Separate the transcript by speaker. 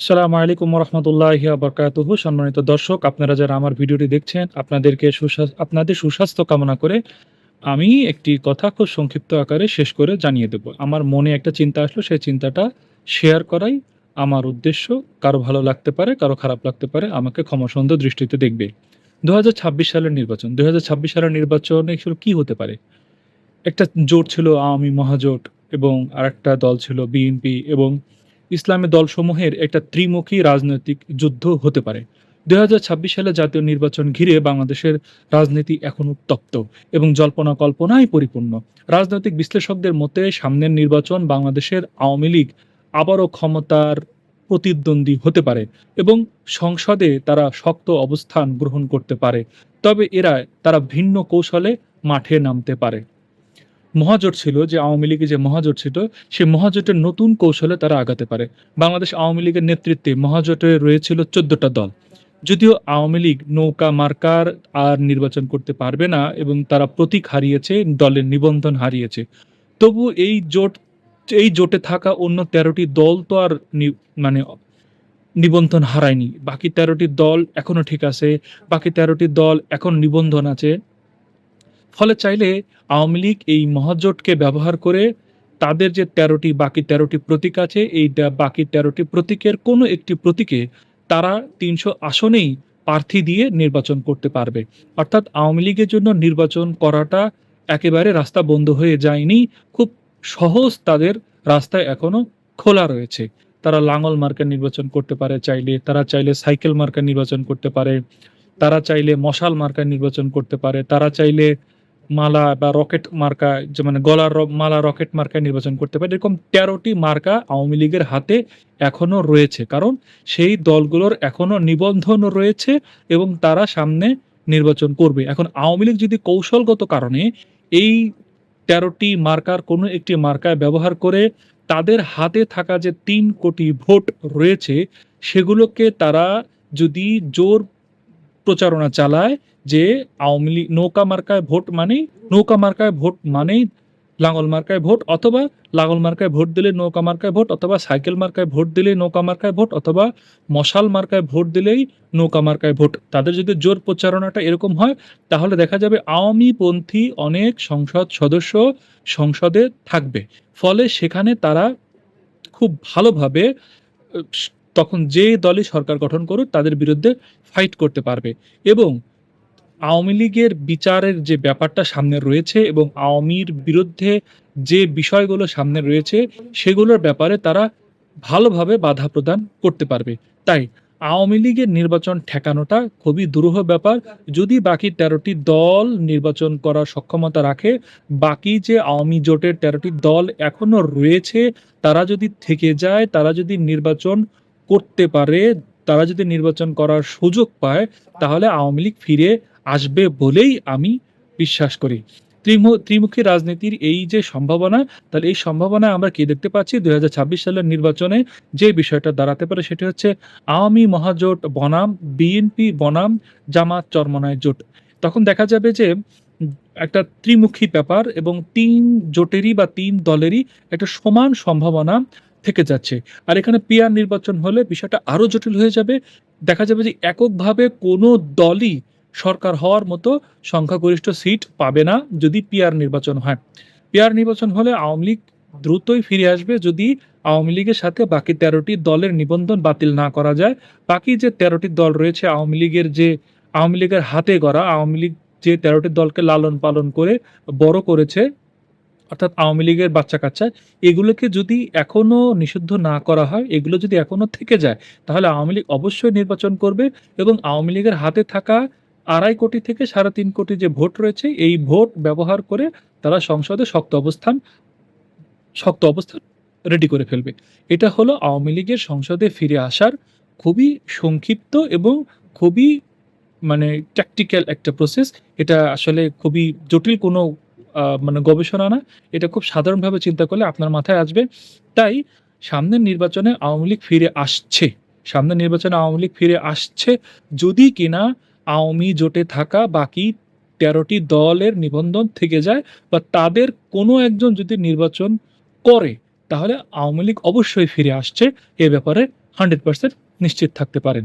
Speaker 1: আসসালামু আলাইকুম রহমতুল্লাহি বরকাতুহু সম্মানিত দর্শক, আপনারা যারা আমার ভিডিওটি দেখছেন, আপনাদেরকে সুস্বাস্থ্য আপনাদের সুস্বাস্থ্য কামনা করে আমি একটি কথা খুব সংক্ষিপ্ত আকারে শেষ করে জানিয়ে দেব। আমার মনে একটা চিন্তা আসলো, সেই চিন্তাটা শেয়ার করাই আমার উদ্দেশ্য। কারও ভালো লাগতে পারে, কারও খারাপ লাগতে পারে, আমাকে ক্ষমাসুন্দর দৃষ্টিতে দেখবে। দুই হাজার ছাব্বিশ সালের নির্বাচন দুই হাজার ছাব্বিশ সালের নির্বাচনে আসলে কী হতে পারে? একটা জোট ছিল আওয়ামী মহাজোট এবং আরেকটা দল ছিল বিএনপি এবং ইসলামী দলসমূহের একটা ত্রিমুখী রাজনৈতিক যুদ্ধ হতে পারে। দুই হাজার ছাব্বিশ সালে জাতীয় নির্বাচন ঘিরে বাংলাদেশের রাজনীতি এখন উত্তপ্ত এবং জল্পনা কল্পনায় পরিপূর্ণ। রাজনৈতিক বিশ্লেষকদের মতে, সামনের নির্বাচন বাংলাদেশের আওয়ামী লীগ আবারও ক্ষমতার প্রতিদ্বন্দ্বী হতে পারে এবং সংসদে তারা শক্ত অবস্থান গ্রহণ করতে পারে। তবে এরা, তারা ভিন্ন কৌশলে মাঠে নামতে পারে। মহাজোট ছিল যে আওয়ামী লীগের যে মহাজোট ছিল, সেই মহাজোটের নতুন কৌশলে তারা আগাতে পারে। বাংলাদেশ আওয়ামী লীগের নেতৃত্বে মহাজোটে রয়েছিল চোদ্দটা দল। যদিও আওয়ামী লীগ নৌকা, মার্কার আর নির্বাচন করতে পারবে না এবং তারা প্রতীক হারিয়েছে, দলের নিবন্ধন হারিয়েছে। তবু এই জোট, এই জোটে থাকা অন্য তেরোটি দল তো আর মানে নিবন্ধন হারায়নি। বাকি তেরোটি দল এখনও ঠিক আছে, বাকি তেরোটি দল এখন নিবন্ধন আছে। ফলে চাইলে আওয়ামী লীগ এই মহাজোটকে ব্যবহার করে তাদের যে তেরোটি, বাকি তেরোটি প্রতীক আছে, এই বাকি তেরোটি প্রতীকের কোনো একটি প্রতীকে তারা তিনশো আসনেই প্রার্থী দিয়ে নির্বাচন করতে পারবে। অর্থাৎ আওয়ামী লীগের জন্য নির্বাচন করাটা একেবারে রাস্তা বন্ধ হয়ে যায়নি। খুব সহজ তাদের রাস্তায় এখনও খোলা রয়েছে। তারা লাঙল মার্কা নির্বাচন করতে পারে চাইলে, তারা চাইলে সাইকেল মার্কা নির্বাচন করতে পারে, তারা চাইলে মশাল মার্কা নির্বাচন করতে পারে, তারা চাইলে মালা বা রকেট মার্কা, যে মানে গলার মালা রকেট মার্কায় নির্বাচন করতে পারে। এরকম তেরোটি মার্কা আওয়ামী লীগের হাতে এখনও রয়েছে। কারণ সেই দলগুলোর এখনও নিবন্ধন রয়েছে এবং তারা সামনে নির্বাচন করবে। এখন আওয়ামী লীগ যদি কৌশলগত কারণে এই তেরোটি মার্কার কোনো একটি মার্কায় ব্যবহার করে তাদের হাতে থাকা যে তিন কোটি ভোট রয়েছে, সেগুলোকে তারা যদি জোর প্রচারণা চালায় যে আওয়ামী লীগ নৌকা মার্কায় ভোট মানেই, নৌকা মার্কায় ভোট মানেই লাঙল মার্কায় ভোট অথবা লাঙল মার্কায় ভোট দিলে নৌকা মার্কায় ভোট অথবা সাইকেল মার্কায় ভোট দিলে নৌকা মার্কায় ভোট অথবা মশাল মার্কায় ভোট দিলেই নৌকা মার্কায় ভোট। তাদের যদি জোর প্রচারণাটা এরকম হয়, তাহলে দেখা যাবে আওয়ামী পন্থী অনেক সংসদ সদস্য সংসদে থাকবে। ফলে সেখানে তারা খুব ভালোভাবে তখন যে দলই সরকার গঠন করুক, তাদের বিরুদ্ধে ফাইট করতে পারবে। এবং আওয়ামী লীগের বিচারের যে ব্যাপারটা সামনে রয়েছে এবং আওয়ামীর বিরুদ্ধে যে বিষয়গুলো সামনে রয়েছে, সেগুলোর ব্যাপারে তারা ভালোভাবে বাধা প্রদান করতে পারবে। তাই আওয়ামী লীগের নির্বাচন ঠেকানোটা খুবই দুরূহ ব্যাপার। যদি বাকি তেরোটি দল নির্বাচন করার সক্ষমতা রাখে, বাকি যে আওয়ামী জোটের তেরোটি দল এখনও রয়েছে, তারা যদি থেকে যায়, তারা যদি নির্বাচন করতে পারে, তারা যদি নির্বাচন করার সুযোগ পায়, তাহলে আওয়ামী লীগ ফিরে আসবে বলেই আমি বিশ্বাস করি। ত্রিমু- ত্রিমুখী রাজনীতির এই যে সম্ভাবনা তাহলে এই সম্ভাবনা আমরা কি দেখতে পাচ্ছি? দুই সালের নির্বাচনে যে বিষয়টা দাঁড়াতে পারে সেটি হচ্ছে আওয়ামী মহাজোট বনাম, বিএনপি বনাম, জামাত চরমনায় জোট। তখন দেখা যাবে যে একটা ত্রিমুখী ব্যাপার এবং তিন জোটেরই বা তিন দলেরই একটা সমান সম্ভাবনা। থেকে যাচ্ছে। আর এখানে পিয়ার নির্বাচন হলে বিষয়টা আরও জটিল হয়ে যাবে। দেখা যাবে যে এককভাবে কোনো দলই সরকার হওয়ার মতো সংখ্যাগরিষ্ঠ সিট পাবে না যদি পিয়ার নির্বাচন হয়। পিয়ার নির্বাচন হলে আওয়ামী লীগ দ্রুতই ফিরে আসবে যদি আওয়ামী লীগের সাথে বাকি তেরোটি দলের নিবন্ধন বাতিল না করা যায়। বাকি যে তেরোটি দল রয়েছে, আওয়ামী লীগের যে, আওয়ামী লীগের হাতে গড়া, আওয়ামী লীগ যে তেরোটি দলকে লালন পালন করে বড় করেছে অর্থাৎ আওয়ামী লীগের বাচ্চা কাচ্চা, এগুলোকে যদি এখনও নিষিদ্ধ না করা হয়, এগুলো যদি এখনও থেকে যায়, তাহলে আওয়ামী লীগ অবশ্যই নির্বাচন করবে এবং আওয়ামী লীগের হাতে থাকা আড়াই কোটি থেকে সাড়ে তিন কোটি যে ভোট রয়েছে, এই ভোট ব্যবহার করে তারা সংসদে শক্ত অবস্থান শক্ত অবস্থান রেডি করে ফেলবে। এটা হলো আওয়ামী লীগের সংসদে ফিরে আসার খুবই সংক্ষিপ্ত এবং খুবই মানে ট্যাকটিক্যাল একটা প্রসেস এটা আসলে খুবই জটিল কোনো মানে গবেষণা না, এটা খুব সাধারণভাবে চিন্তা করলে আপনার মাথায় আসবে। তাই সামনের নির্বাচনে আওয়ামী লীগ ফিরে আসছে। সামনের নির্বাচনে আওয়ামী লীগ ফিরে আসছে যদি কিনা আওয়ামী জোটে থাকা বাকি তেরোটি দলের নিবন্ধন থেকে যায় বা তাদের কোনো একজন যদি নির্বাচন করে, তাহলে আওয়ামী লীগ অবশ্যই ফিরে আসছে। এ ব্যাপারে হান্ড্রেড পার্সেন্ট নিশ্চিত থাকতে পারেন।